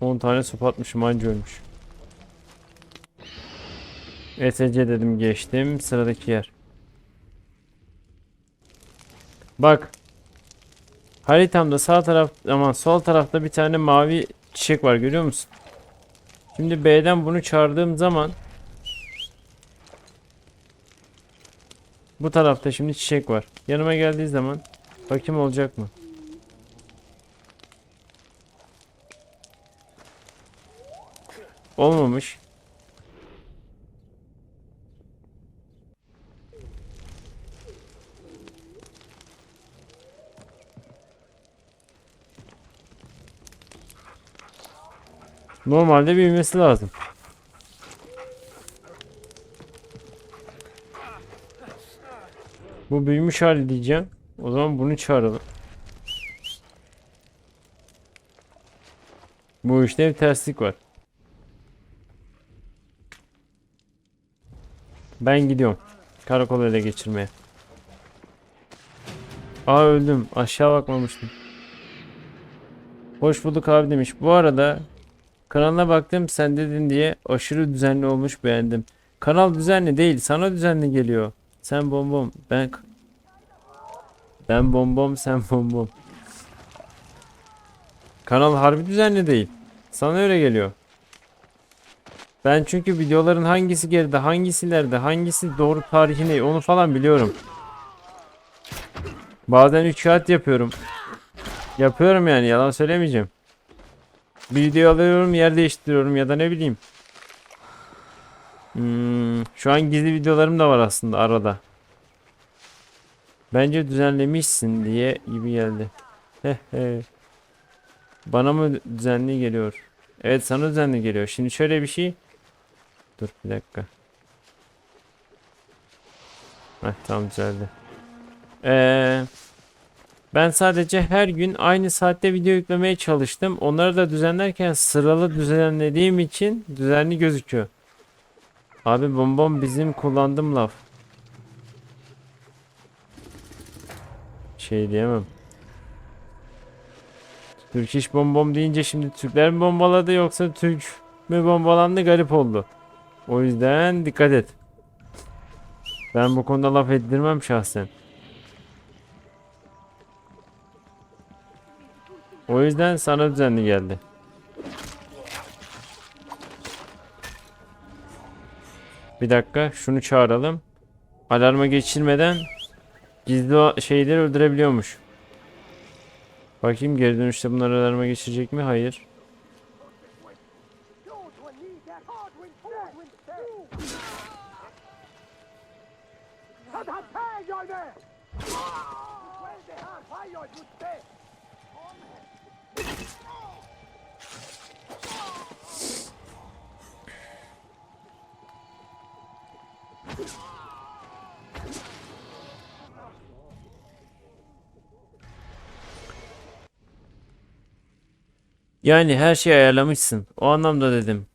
10 tane sopa atmışım anca ölmüş. ESC dedim geçtim. Sıradaki yer. Bak. Haritamda sağ taraf aman sol tarafta bir tane mavi çiçek var görüyor musun? Şimdi B'den bunu çağırdığım zaman bu tarafta şimdi çiçek var. Yanıma geldiği zaman bakayım olacak mı? Olmamış. Normalde büyümesi lazım. Bu büyümüş hali diyeceğim. O zaman bunu çağıralım. Bu işte bir terslik var. Ben gidiyorum. Karakolu ele geçirmeye. Aa öldüm. Aşağı bakmamıştım. Hoş bulduk abi demiş. Bu arada kanalına baktım sen dedin diye aşırı düzenli olmuş beğendim. Kanal düzenli değil sana düzenli geliyor. Sen bombom ben ben bombom sen bombom. Kanal harbi düzenli değil. Sana öyle geliyor. Ben çünkü videoların hangisi geride, hangisi ileride, hangisi doğru tarihi onu falan biliyorum. Bazen 3 saat yapıyorum. Yapıyorum yani yalan söylemeyeceğim. Bir video alıyorum yer değiştiriyorum ya da ne bileyim. Hmm, şu an gizli videolarım da var aslında arada. Bence düzenlemişsin diye gibi geldi. Bana mı düzenli geliyor? Evet sana düzenli geliyor. Şimdi şöyle bir şey. Dur bir dakika. Heh tamam düzeldi. Ee, ben sadece her gün aynı saatte video yüklemeye çalıştım. Onları da düzenlerken sıralı düzenlediğim için düzenli gözüküyor. Abi bombom bizim kullandığım laf. Şey diyemem. Türk iş bombom deyince şimdi Türkler mi bombaladı yoksa Türk mü bombalandı garip oldu. O yüzden dikkat et. Ben bu konuda laf ettirmem şahsen. O yüzden sana düzenli geldi. Bir dakika şunu çağıralım. Alarma geçirmeden gizli şeyleri öldürebiliyormuş. Bakayım geri dönüşte bunlar alarma geçirecek mi? Hayır. Yani her şeyi ayarlamışsın. O anlamda dedim.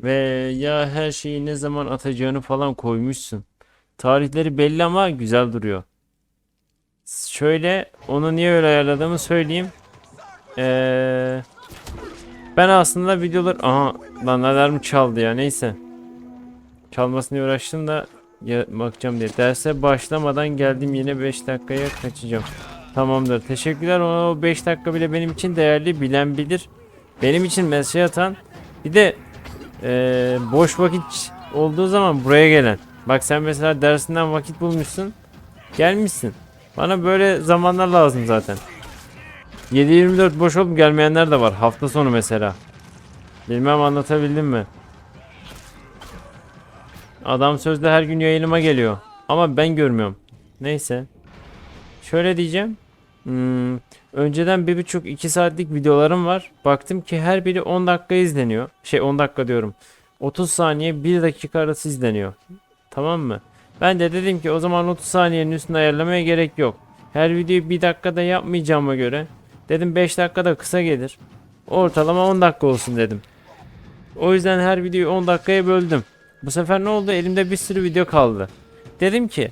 Ve ya her şeyi ne zaman atacağını falan koymuşsun. Tarihleri belli ama güzel duruyor. Şöyle onu niye öyle ayarladığımı söyleyeyim. Ee, ben aslında videolar... Aha lan alarm çaldı ya neyse. Çalmasını uğraştım da ya, bakacağım diye. Derse başlamadan geldim yine 5 dakikaya kaçacağım. Tamamdır. Teşekkürler. O 5 dakika bile benim için değerli. Bilen bilir. Benim için mesaj atan. Bir de eee, boş vakit olduğu zaman buraya gelen. Bak sen mesela dersinden vakit bulmuşsun. Gelmişsin. Bana böyle zamanlar lazım zaten. 7-24 boş olup gelmeyenler de var. Hafta sonu mesela. Bilmem anlatabildim mi? Adam sözde her gün yayınıma geliyor. Ama ben görmüyorum. Neyse. Şöyle diyeceğim. Hmm, önceden bir buçuk iki saatlik videolarım var. Baktım ki her biri 10 dakika izleniyor. Şey 10 dakika diyorum. 30 saniye 1 dakika arası izleniyor. Tamam mı? Ben de dedim ki o zaman 30 saniyenin üstünde ayarlamaya gerek yok. Her videoyu 1 dakikada yapmayacağıma göre dedim 5 dakikada kısa gelir. Ortalama 10 dakika olsun dedim. O yüzden her videoyu 10 dakikaya böldüm. Bu sefer ne oldu? Elimde bir sürü video kaldı. Dedim ki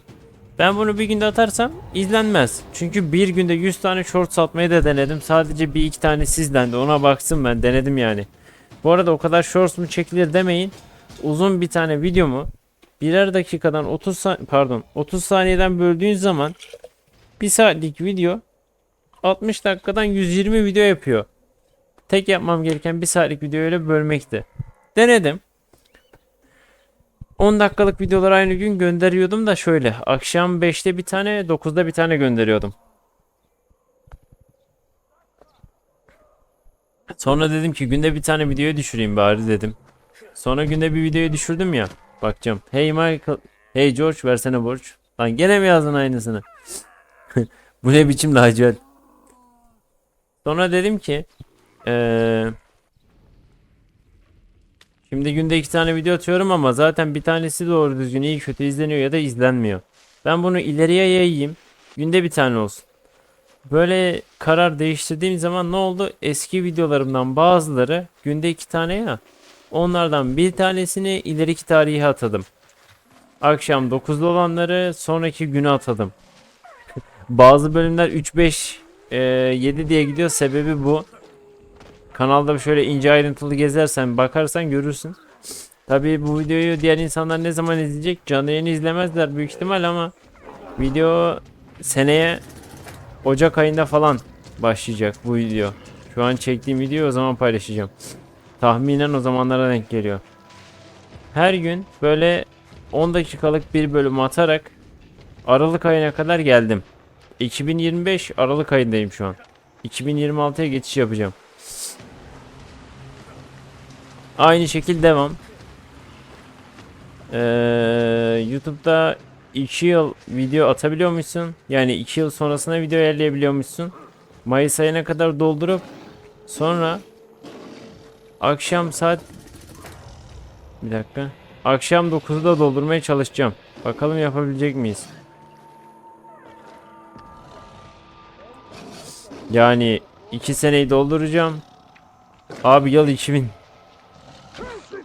Ben bunu bir günde atarsam izlenmez. Çünkü bir günde 100 tane short satmayı da denedim. Sadece bir iki tane sizlendi. Ona baksın ben denedim yani. Bu arada o kadar shorts mu çekilir demeyin. Uzun bir tane videomu birer dakikadan 30 sa- pardon 30 saniyeden böldüğün zaman bir saatlik video 60 dakikadan 120 video yapıyor. Tek yapmam gereken bir saatlik videoyu öyle bölmekti. Denedim. 10 dakikalık videoları aynı gün gönderiyordum da şöyle. Akşam 5'te bir tane 9'da bir tane gönderiyordum. Sonra dedim ki günde bir tane videoya düşüreyim bari dedim. Sonra günde bir videoya düşürdüm ya. Bakacağım. Hey Michael. Hey George versene borç. Lan gene mi yazdın aynısını? Bu ne biçim lacivert. Sonra dedim ki eee Şimdi günde iki tane video atıyorum ama zaten bir tanesi doğru düzgün iyi kötü izleniyor ya da izlenmiyor. Ben bunu ileriye yayayım. Günde bir tane olsun. Böyle karar değiştirdiğim zaman ne oldu? Eski videolarımdan bazıları günde iki tane ya. Onlardan bir tanesini ileriki tarihe atadım. Akşam 9'da olanları sonraki güne atadım. Bazı bölümler 3 5 e, 7 diye gidiyor. Sebebi bu. Kanalda şöyle ince ayrıntılı gezersen bakarsan görürsün. Tabii bu videoyu diğer insanlar ne zaman izleyecek? Canlı yayını izlemezler büyük ihtimal ama video seneye Ocak ayında falan başlayacak bu video. Şu an çektiğim videoyu o zaman paylaşacağım. Tahminen o zamanlara denk geliyor. Her gün böyle 10 dakikalık bir bölüm atarak Aralık ayına kadar geldim. 2025 Aralık ayındayım şu an. 2026'ya geçiş yapacağım. Aynı şekil devam. Ee, YouTube'da 2 yıl video atabiliyormuşsun. Yani 2 yıl sonrasına video ayarlayabiliyormuşsun. Mayıs ayına kadar doldurup sonra akşam saat bir dakika. Akşam 9'da doldurmaya çalışacağım. Bakalım yapabilecek miyiz? Yani 2 seneyi dolduracağım. Abi yıl 2000.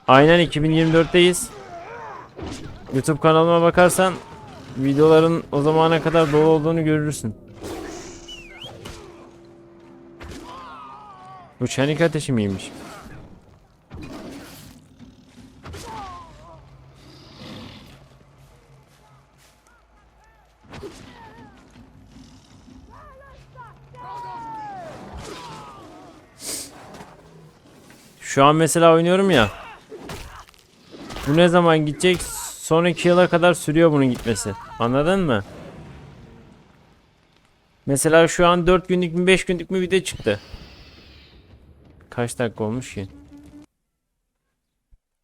Aynen 2024'teyiz. YouTube kanalıma bakarsan videoların o zamana kadar dolu olduğunu görürsün. Bu çanik ateşi miymiş? Şu an mesela oynuyorum ya. Bu ne zaman gidecek? Sonraki yıla kadar sürüyor bunun gitmesi. Anladın mı? Mesela şu an 4 günlük mü 5 günlük mü video çıktı. Kaç dakika olmuş ki?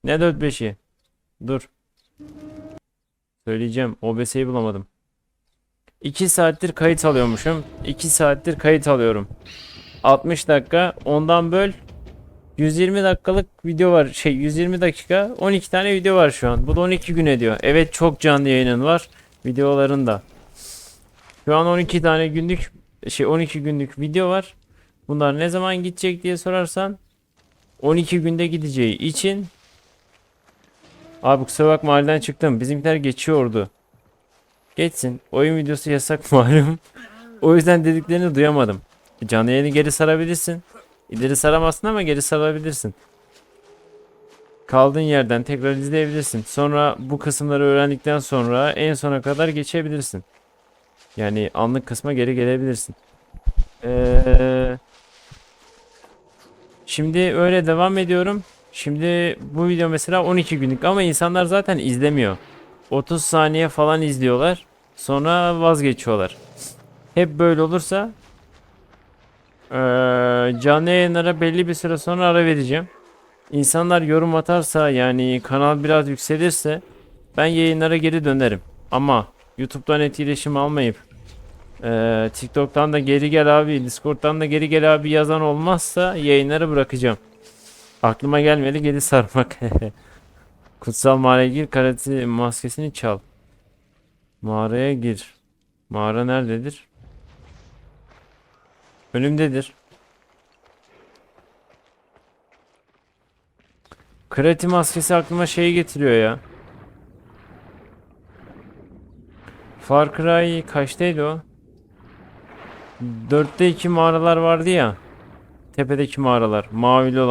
Ne 4 5'i? Dur. Söyleyeceğim. OBS'yi bulamadım. 2 saattir kayıt alıyormuşum. 2 saattir kayıt alıyorum. 60 dakika. Ondan böl. 120 dakikalık video var. Şey 120 dakika 12 tane video var şu an. Bu da 12 gün ediyor. Evet çok canlı yayının var. Videoların da. Şu an 12 tane günlük şey 12 günlük video var. Bunlar ne zaman gidecek diye sorarsan 12 günde gideceği için Abi kusura bakma mahalleden çıktım. Bizimkiler geçiyordu. Geçsin. Oyun videosu yasak malum. o yüzden dediklerini duyamadım. Canlı yayını geri sarabilirsin. İleri saramazsın ama geri sarabilirsin. Kaldığın yerden tekrar izleyebilirsin. Sonra bu kısımları öğrendikten sonra en sona kadar geçebilirsin. Yani anlık kısma geri gelebilirsin. Ee, şimdi öyle devam ediyorum. Şimdi bu video mesela 12 günlük ama insanlar zaten izlemiyor. 30 saniye falan izliyorlar. Sonra vazgeçiyorlar. Hep böyle olursa ee, canlı yayınlara belli bir süre sonra ara vereceğim. İnsanlar yorum atarsa yani kanal biraz yükselirse ben yayınlara geri dönerim. Ama YouTube'dan etkileşim almayıp ee, TikTok'tan da geri gel abi, Discord'dan da geri gel abi yazan olmazsa yayınları bırakacağım. Aklıma gelmedi geri sarmak. Kutsal mağaraya gir, karate maskesini çal. Mağaraya gir. Mağara nerededir? Önümdedir. Krati maskesi aklıma şeyi getiriyor ya. Far Cry kaçtaydı o? 4'te 2 mağaralar vardı ya. Tepedeki mağaralar. Mavili olan.